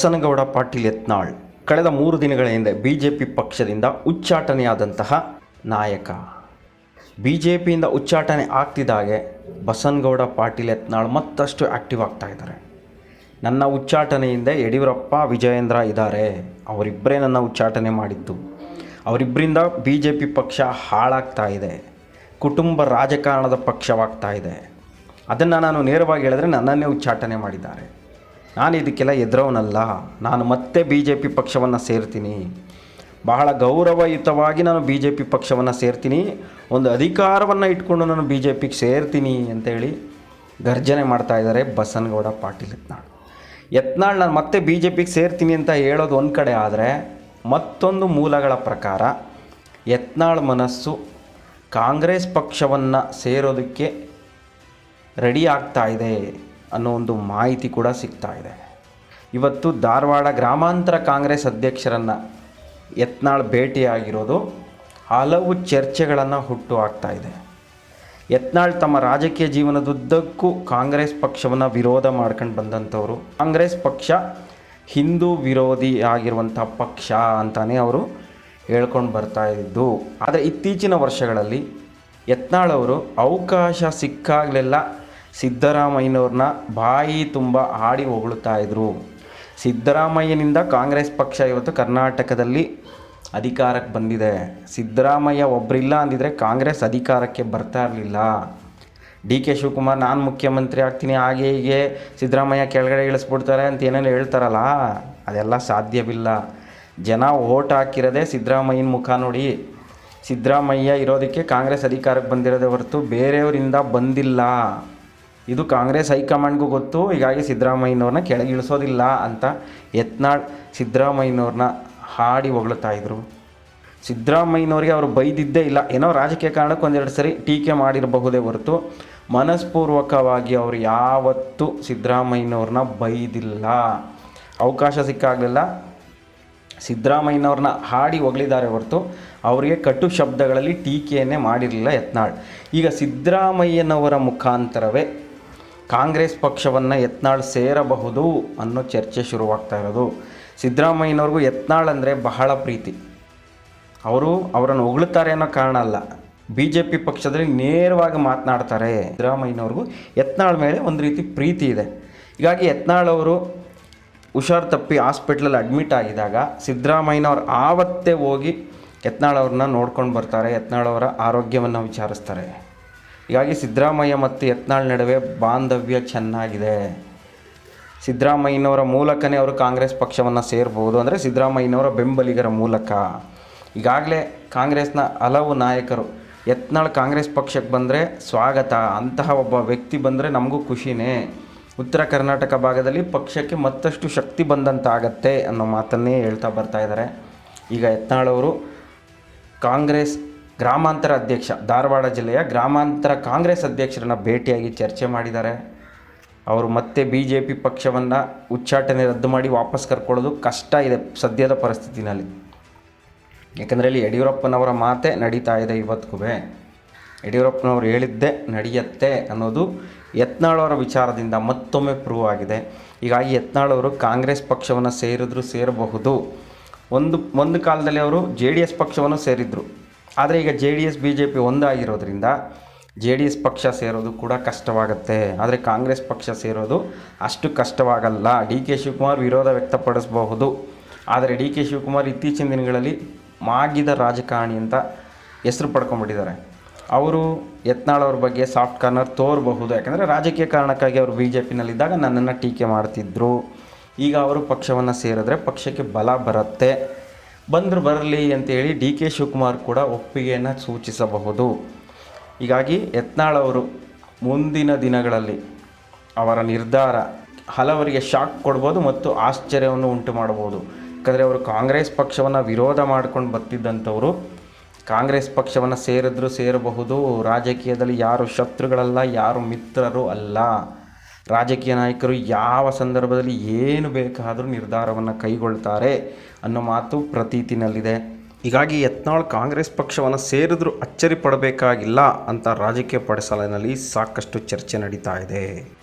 ಬಸನಗೌಡ ಪಾಟೀಲ್ ಯತ್ನಾಳ್. ಕಳೆದ ಮೂರು ದಿನಗಳ ಹಿಂದೆ ಬಿ ಜೆ ಪಿ ಪಕ್ಷದಿಂದ ಉಚ್ಚಾಟನೆಯಾದಂತಹ ನಾಯಕ. ಬಿ ಜೆ ಪಿಯಿಂದ ಉಚ್ಚಾಟನೆ ಆಗ್ತಿದ್ದಾಗೆ ಬಸನಗೌಡ ಪಾಟೀಲ್ ಯತ್ನಾಳ್ ಮತ್ತಷ್ಟು ಆ್ಯಕ್ಟಿವ್ ಆಗ್ತಾ ಇದ್ದಾರೆ. ನನ್ನ ಉಚ್ಚಾಟನೆಯಿಂದ ಯಡಿಯೂರಪ್ಪ, ವಿಜಯೇಂದ್ರ ಇದ್ದಾರೆ. ಅವರಿಬ್ಬರೇ ನನ್ನ ಉಚ್ಚಾಟನೆ ಮಾಡಿದ್ದು. ಅವರಿಬ್ಬರಿಂದ ಬಿ ಜೆ ಪಿ ಪಕ್ಷ ಹಾಳಾಗ್ತಾ ಇದೆ. ಕುಟುಂಬ ರಾಜಕಾರಣದ ಪಕ್ಷವಾಗ್ತಾ ಇದೆ. ಅದನ್ನು ನಾನು ನೇರವಾಗಿ ಹೇಳಿದ್ರೆ ನನ್ನನ್ನೇ ಉಚ್ಚಾಟನೆ ಮಾಡಿದ್ದಾರೆ. ನಾನು ಇದಕ್ಕೆಲ್ಲ ಎದುರವನಲ್ಲ. ನಾನು ಮತ್ತೆ ಬಿ ಜೆ ಪಿ ಪಕ್ಷವನ್ನು ಸೇರ್ತೀನಿ. ಬಹಳ ಗೌರವಯುತವಾಗಿ ನಾನು ಬಿ ಜೆ ಪಿ ಪಕ್ಷವನ್ನು ಸೇರ್ತೀನಿ. ಒಂದು ಅಧಿಕಾರವನ್ನು ಇಟ್ಕೊಂಡು ನಾನು ಬಿ ಜೆ ಪಿಗೆ ಸೇರ್ತೀನಿ ಅಂತೇಳಿ ಗರ್ಜನೆ ಮಾಡ್ತಾ ಇದ್ದಾರೆ ಬಸನಗೌಡ ಪಾಟೀಲ್ ಯತ್ನಾಳ್ ಯತ್ನಾಳ್ ನಾನು ಮತ್ತೆ ಬಿ ಜೆ ಪಿಗೆ ಸೇರ್ತೀನಿ ಅಂತ ಹೇಳೋದು ಒಂದು ಕಡೆ ಆದರೆ ಮತ್ತೊಂದು ಮೂಲಗಳ ಪ್ರಕಾರ ಯತ್ನಾಳ್ ಮನಸ್ಸು ಕಾಂಗ್ರೆಸ್ ಪಕ್ಷವನ್ನು ಸೇರೋದಕ್ಕೆ ರೆಡಿ ಆಗ್ತಾ ಇದೆ. ಅನ್ನೋ ಒಂದು ಮಾಹಿತಿ ಕೂಡ ಸಿಗ್ತಾ ಇದೆ. ಇವತ್ತು ಧಾರವಾಡ ಗ್ರಾಮಾಂತರ ಕಾಂಗ್ರೆಸ್ ಅಧ್ಯಕ್ಷರನ್ನು ಯತ್ನಾಳ್ ಭೇಟಿಯಾಗಿರೋದು ಹಲವು ಚರ್ಚೆಗಳನ್ನು ಹುಟ್ಟು ಹಾಕ್ತಾ ಇದೆ. ಯತ್ನಾಳ್ ತಮ್ಮ ರಾಜಕೀಯ ಜೀವನದುದ್ದಕ್ಕೂ ಕಾಂಗ್ರೆಸ್ ಪಕ್ಷವನ್ನು ವಿರೋಧ ಮಾಡ್ಕೊಂಡು ಬಂದಂಥವರು. ಕಾಂಗ್ರೆಸ್ ಪಕ್ಷ ಹಿಂದೂ ವಿರೋಧಿ ಆಗಿರುವಂಥ ಪಕ್ಷ ಅಂತಲೇ ಅವರು ಹೇಳ್ಕೊಂಡು ಬರ್ತಾ ಇದ್ದು, ಆದರೆ ಇತ್ತೀಚಿನ ವರ್ಷಗಳಲ್ಲಿ ಯತ್ನಾಳ್ ಅವರು ಅವಕಾಶ ಸಿಕ್ಕಾಗಲೆಲ್ಲ. ಸಿದ್ದರಾಮಯ್ಯನವ್ರನ್ನ ಬಾಯಿ ತುಂಬ ಹಾಡಿ ಹೊಗಳುತ್ತಾ ಇದ್ರು. ಸಿದ್ದರಾಮಯ್ಯನಿಂದ ಕಾಂಗ್ರೆಸ್ ಪಕ್ಷ ಇವತ್ತು ಕರ್ನಾಟಕದಲ್ಲಿ ಅಧಿಕಾರಕ್ಕೆ ಬಂದಿದೆ. ಸಿದ್ದರಾಮಯ್ಯ ಒಬ್ಬರಿಲ್ಲ ಅಂದಿದ್ರೆ ಕಾಂಗ್ರೆಸ್ ಅಧಿಕಾರಕ್ಕೆ ಬರ್ತಾ ಇರಲಿಲ್ಲ. ಡಿ ಕೆ ಶಿವಕುಮಾರ್, ನಾನು ಮುಖ್ಯಮಂತ್ರಿ ಆಗ್ತೀನಿ, ಹಾಗೆ ಹೀಗೆ ಸಿದ್ದರಾಮಯ್ಯ ಕೆಳಗಡೆ ಇಳಿಸ್ಬಿಡ್ತಾರೆ ಅಂತ ಏನೇನು ಹೇಳ್ತಾರಲ್ಲ, ಅದೆಲ್ಲ ಸಾಧ್ಯವಿಲ್ಲ. ಜನ ಓಟ್ ಹಾಕಿರೋದೇ ಸಿದ್ದರಾಮಯ್ಯನ ಮುಖ ನೋಡಿ. ಸಿದ್ದರಾಮಯ್ಯ ಇರೋದಕ್ಕೆ ಕಾಂಗ್ರೆಸ್ ಅಧಿಕಾರಕ್ಕೆ ಬಂದಿರೋದೇ ಹೊರತು ಬೇರೆಯವರಿಂದ ಬಂದಿಲ್ಲ. ಇದು ಕಾಂಗ್ರೆಸ್ ಹೈಕಮಾಂಡ್ಗೂ ಗೊತ್ತು. ಹೀಗಾಗಿ ಸಿದ್ದರಾಮಯ್ಯನವ್ರನ್ನ ಕೆಳಗೆ ಇಳಿಸೋದಿಲ್ಲ ಅಂತ ಯತ್ನಾಳ್ ಸಿದ್ದರಾಮಯ್ಯನವ್ರನ್ನ ಹಾಡಿ ಹೊಗಳ್ತಾ ಇದ್ರು. ಸಿದ್ದರಾಮಯ್ಯನವ್ರಿಗೆ ಅವರು ಬೈದಿದ್ದೇ ಇಲ್ಲ. ಏನೋ ರಾಜಕೀಯ ಕಾರಣಕ್ಕೆ ಒಂದೆರಡು ಸರಿ ಟೀಕೆ ಮಾಡಿರಬಹುದೇ ಹೊರತು ಮನಸ್ಪೂರ್ವಕವಾಗಿ ಅವರು ಯಾವತ್ತೂ ಸಿದ್ದರಾಮಯ್ಯನವ್ರನ್ನ ಬೈದಿಲ್ಲ. ಅವಕಾಶ ಸಿಕ್ಕಾಗಲಿಲ್ಲ. ಸಿದ್ದರಾಮಯ್ಯನವ್ರನ್ನ ಹಾಡಿ ಹೊಗಳಿದ್ದಾರೆ ಹೊರತು ಅವರಿಗೆ ಕಟು ಶಬ್ದಗಳಲ್ಲಿ ಟೀಕೆಯನ್ನೇ ಮಾಡಿರಲಿಲ್ಲ ಯತ್ನಾಳ್. ಈಗ ಸಿದ್ದರಾಮಯ್ಯನವರ ಮುಖಾಂತರವೇ ಕಾಂಗ್ರೆಸ್ ಪಕ್ಷವನ್ನು ಯತ್ನಾಳ್ ಸೇರಬಹುದು ಅನ್ನೋ ಚರ್ಚೆ ಶುರುವಾಗ್ತಾ ಇರೋದು. ಸಿದ್ದರಾಮಯ್ಯನವ್ರಿಗೂ ಯತ್ನಾಳ್ ಅಂದರೆ ಬಹಳ ಪ್ರೀತಿ. ಅವರು ಅವರನ್ನು ಹೊಗಳುತ್ತಾರೆ ಅನ್ನೋ ಕಾರಣ ಅಲ್ಲ. ಬಿ ಜೆ ಪಿ ಪಕ್ಷದಲ್ಲಿ ನೇರವಾಗಿ ಮಾತನಾಡ್ತಾರೆ ಸಿದ್ದರಾಮಯ್ಯನವ್ರಿಗೂ. ಯತ್ನಾಳ್ ಮೇಲೆ ಒಂದು ರೀತಿ ಪ್ರೀತಿ ಇದೆ. ಹೀಗಾಗಿ ಯತ್ನಾಳ್ ಅವರು ಹುಷಾರು ತಪ್ಪಿ ಹಾಸ್ಪಿಟ್ಲಲ್ಲಿ ಅಡ್ಮಿಟ್ ಆಗಿದಾಗ ಸಿದ್ದರಾಮಯ್ಯನವ್ರು ಆವತ್ತೇ ಹೋಗಿ ಯತ್ನಾಳ್ ಅವ್ರನ್ನ ನೋಡ್ಕೊಂಡು ಬರ್ತಾರೆ. ಯತ್ನಾಳ್ ಅವರ ಆರೋಗ್ಯವನ್ನು ವಿಚಾರಿಸ್ತಾರೆ. ಹೀಗಾಗಿ ಸಿದ್ದರಾಮಯ್ಯ ಮತ್ತು ಯತ್ನಾಳ್ ನಡುವೆ ಬಾಂಧವ್ಯ ಚೆನ್ನಾಗಿದೆ. ಸಿದ್ದರಾಮಯ್ಯನವರ ಮೂಲಕನೇ ಅವರು ಕಾಂಗ್ರೆಸ್ ಪಕ್ಷವನ್ನು ಸೇರ್ಬೋದು ಅಂದರೆ ಸಿದ್ದರಾಮಯ್ಯನವರ ಬೆಂಬಲಿಗರ ಮೂಲಕ. ಈಗಾಗಲೇ ಕಾಂಗ್ರೆಸ್ನ ಹಲವು ನಾಯಕರು, ಯತ್ನಾಳ್ ಕಾಂಗ್ರೆಸ್ ಪಕ್ಷಕ್ಕೆ ಬಂದರೆ ಸ್ವಾಗತ, ಅಂತಹ ಒಬ್ಬ ವ್ಯಕ್ತಿ ಬಂದರೆ ನಮಗೂ ಖುಷಿನೇ. ಉತ್ತರ ಕರ್ನಾಟಕ ಭಾಗದಲ್ಲಿ ಪಕ್ಷಕ್ಕೆ ಮತ್ತಷ್ಟು ಶಕ್ತಿ ಬಂದಂತಾಗತ್ತೆ ಅನ್ನೋ ಮಾತನ್ನೇ ಹೇಳ್ತಾ ಬರ್ತಾ ಇದ್ದಾರೆ. ಈಗ ಯತ್ನಾಳ್ ಅವರು ಕಾಂಗ್ರೆಸ್ ಗ್ರಾಮಾಂತರ ಅಧ್ಯಕ್ಷ, ಧಾರವಾಡ ಜಿಲ್ಲೆಯ ಗ್ರಾಮಾಂತರ ಕಾಂಗ್ರೆಸ್ ಅಧ್ಯಕ್ಷರನ್ನು ಭೇಟಿಯಾಗಿ ಚರ್ಚೆ ಮಾಡಿದ್ದಾರೆ. ಅವರು ಮತ್ತೆ ಬಿ ಜೆ ಪಿ ಪಕ್ಷವನ್ನು ಉಚ್ಚಾಟನೆ ರದ್ದು ಮಾಡಿ ವಾಪಸ್ ಕರ್ಕೊಳ್ಳೋದು ಕಷ್ಟ ಇದೆ ಸದ್ಯದ ಪರಿಸ್ಥಿತಿನಲ್ಲಿ. ಯಾಕಂದರೆ ಇಲ್ಲಿ ಯಡಿಯೂರಪ್ಪನವರ ಮಾತೇ ನಡೀತಾ ಇದೆ ಇವತ್ತಿಗೂ ಯಡಿಯೂರಪ್ಪನವರು ಹೇಳಿದ್ದೇ ನಡೆಯುತ್ತೆ ಅನ್ನೋದು ಯತ್ನಾಳವರ ವಿಚಾರದಿಂದ ಮತ್ತೊಮ್ಮೆ ಪ್ರೂವ್ ಆಗಿದೆ. ಹೀಗಾಗಿ ಯತ್ನಾಳವರು ಕಾಂಗ್ರೆಸ್ ಪಕ್ಷವನ್ನು ಸೇರಿದ್ರು ಸೇರಬಹುದು. ಒಂದು ಒಂದು ಕಾಲದಲ್ಲಿ ಅವರು ಜೆ ಡಿ ಎಸ್ ಪಕ್ಷವನ್ನು ಸೇರಿದ್ರು. ಆದರೆ ಈಗ J D S, B J P ಒಂದಾಗಿರೋದ್ರಿಂದ J D S ಪಕ್ಷ ಸೇರೋದು ಕೂಡ ಕಷ್ಟವಾಗುತ್ತೆ. ಆದರೆ ಕಾಂಗ್ರೆಸ್ ಪಕ್ಷ ಸೇರೋದು ಅಷ್ಟು ಕಷ್ಟವಾಗಲ್ಲ. ಡಿ ಕೆ ಶಿವಕುಮಾರ್ ವಿರೋಧ ವ್ಯಕ್ತಪಡಿಸಬಹುದು. ಆದರೆ ಡಿ ಕೆ ಶಿವಕುಮಾರ್ ಇತ್ತೀಚಿನ ದಿನಗಳಲ್ಲಿ ಮಾಗಿದ ರಾಜಕಾರಣಿ ಅಂತ ಹೆಸರು ಪಡ್ಕೊಂಡ್ಬಿಟ್ಟಿದ್ದಾರೆ. ಅವರು ಯತ್ನಾಳವ್ರ ಬಗ್ಗೆ ಸಾಫ್ಟ್ ಕಾರ್ನರ್ ತೋರಬಹುದು. ಯಾಕಂದರೆ ರಾಜಕೀಯ ಕಾರಣಕ್ಕಾಗಿ ಅವರು ಬಿ ಜೆ ಪಿನಲ್ಲಿದ್ದಾಗ ನನ್ನನ್ನು ಟೀಕೆ ಮಾಡ್ತಿದ್ದರು ಈಗ ಅವರು ಪಕ್ಷವನ್ನು ಸೇರಿದ್ರೆ ಪಕ್ಷಕ್ಕೆ ಬಲ ಬರುತ್ತೆ. ಬಂದರು ಬರಲಿ ಅಂತೇಳಿ ಡಿ ಕೆ ಶಿವಕುಮಾರ್ ಕೂಡ ಒಪ್ಪಿಗೆಯನ್ನು ಸೂಚಿಸಬಹುದು. ಹೀಗಾಗಿ ಯತ್ನಾಳ್ ಅವರು ಮುಂದಿನ ದಿನಗಳಲ್ಲಿ ಅವರ ನಿರ್ಧಾರ ಹಲವರಿಗೆ ಶಾಕ್ ಕೊಡ್ಬೋದು ಮತ್ತು ಆಶ್ಚರ್ಯವನ್ನು ಉಂಟು ಮಾಡಬಹುದು. ಯಾಕಂದರೆ ಅವರು ಕಾಂಗ್ರೆಸ್ ಪಕ್ಷವನ್ನು ವಿರೋಧ ಮಾಡ್ಕೊಂಡು ಬರ್ತಿದ್ದಂಥವರು, ಕಾಂಗ್ರೆಸ್ ಪಕ್ಷವನ್ನು ಸೇರಿದ್ರು ಸೇರಬಹುದು, ರಾಜಕೀಯದಲ್ಲಿ ಯಾರು ಶತ್ರುಗಳಲ್ಲ, ಯಾರು ಮಿತ್ರರು ಅಲ್ಲ. ರಾಜಕೀಯ ನಾಯಕರು ಯಾವ ಸಂದರ್ಭದಲ್ಲಿ ಏನು ಬೇಕಾದರೂ ನಿರ್ಧಾರವನ್ನು ಕೈಗೊಳ್ತಾರೆ ಅನ್ನೋ ಮಾತು ಪ್ರತೀತಿನಲ್ಲಿದೆ. ಹೀಗಾಗಿ ಯತ್ನಾಳ್ ಕಾಂಗ್ರೆಸ್ ಪಕ್ಷವನ್ನು ಸೇರಿದ್ರೂ ಅಚ್ಚರಿ ಪಡಬೇಕಾಗಿಲ್ಲ ಅಂತ ರಾಜಕೀಯ ಪಡಿಸಲಿನಲ್ಲಿ ಸಾಕಷ್ಟು ಚರ್ಚೆ ನಡೀತಾ ಇದೆ.